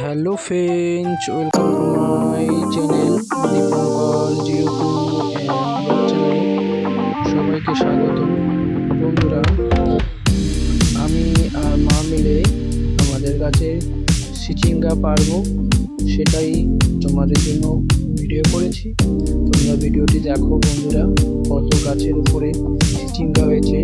Hello friends welcome to my channel Dipankar zero two channel সবাইকে স্বাগত বন্ধুরা, আমি আর মা মিলে আমাদের কাছে সিচিঙ্গা পারব। সেটাই তোমাদের জন্য ভিডিও করেছি। তোমরা ভিডিওটি দেখো বন্ধুরা, কত গাছের উপরে চিচিঙ্গা হয়েছে।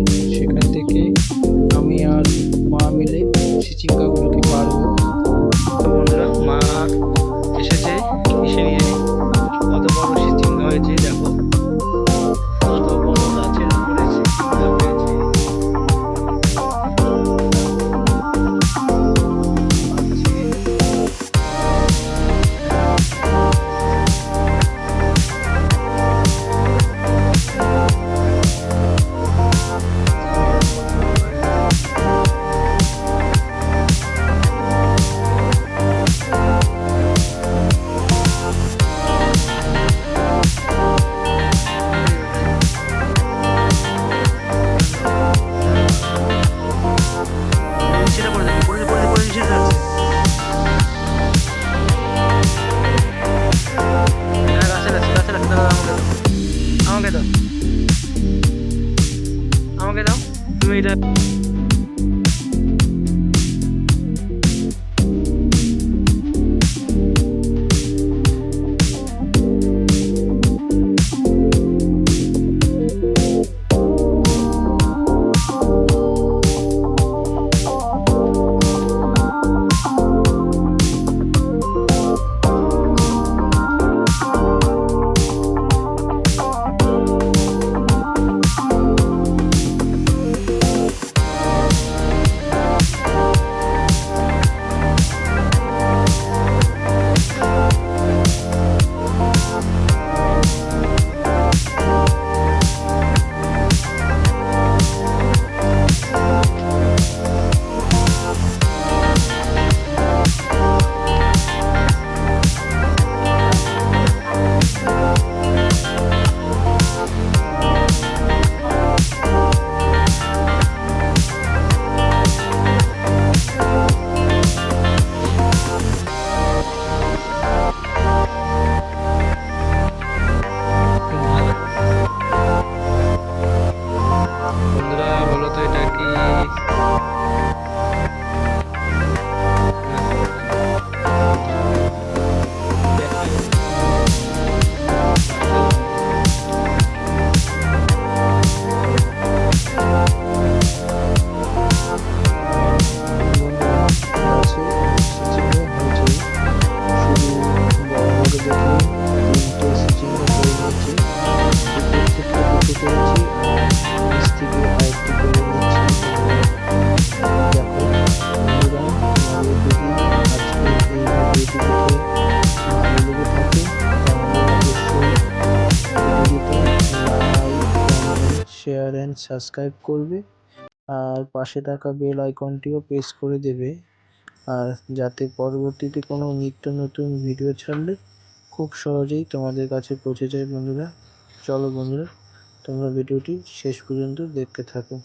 শেয়ার অ্যান্ড সাবস্ক্রাইব করবে। আর পাশে থাকা বেল আইকনটিও প্রেস করে দেবে। আর যাতে পরবর্তীতে কোনো নিত্য নতুন ভিডিও ছাড়লে খুব সহজেই তোমাদের কাছে পৌঁছে যায় বন্ধুরা। চলো বন্ধুরা, তোমরা ভিডিওটি শেষ পর্যন্ত দেখতে থাকো।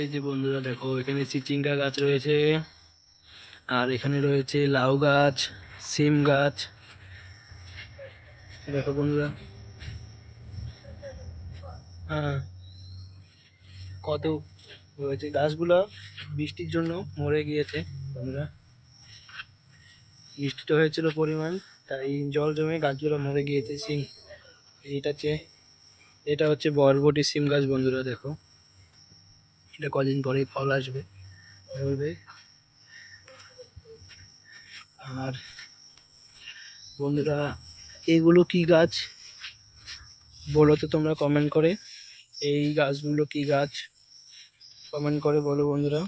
এই যে বন্ধুরা, দেখো, এখানে চিচিঙ্গা গাছ রয়েছে। আর এখানে রয়েছে লাউ গাছ, সিম গাছ। দেখো বন্ধুরা। হ্যাঁ। কত হয়েছে? গাছগুলো বৃষ্টির জন্য মরে গিয়েছে বন্ধুরা। বৃষ্টিটা হয়েছিল পরিমাণ, তাই জল জমে গাছগুলো মরে গিয়েছে। সিম এইটা হচ্ছে, এটা হচ্ছে বরবটি সিম গাছ বন্ধুরা, দেখো। এটা কদিন পরেই ফল আসবে, ধরবে। আর বন্ধুরা এগুলো কি গাছ? বলো তো তোমরা কমেন্ট করে। এই গাছগুলো কি গাছ? কমেন্ট করে বলো বন্ধুরা।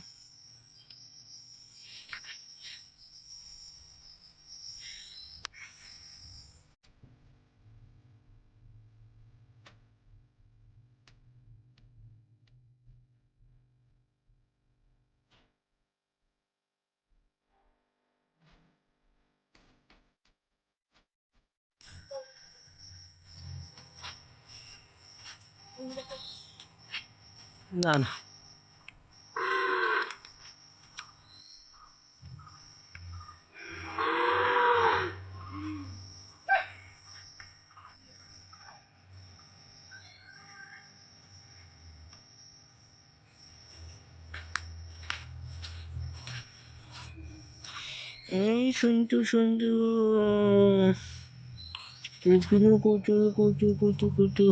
না না। এই শুনতু শুনতু কুচু কুচু কুচু কুচু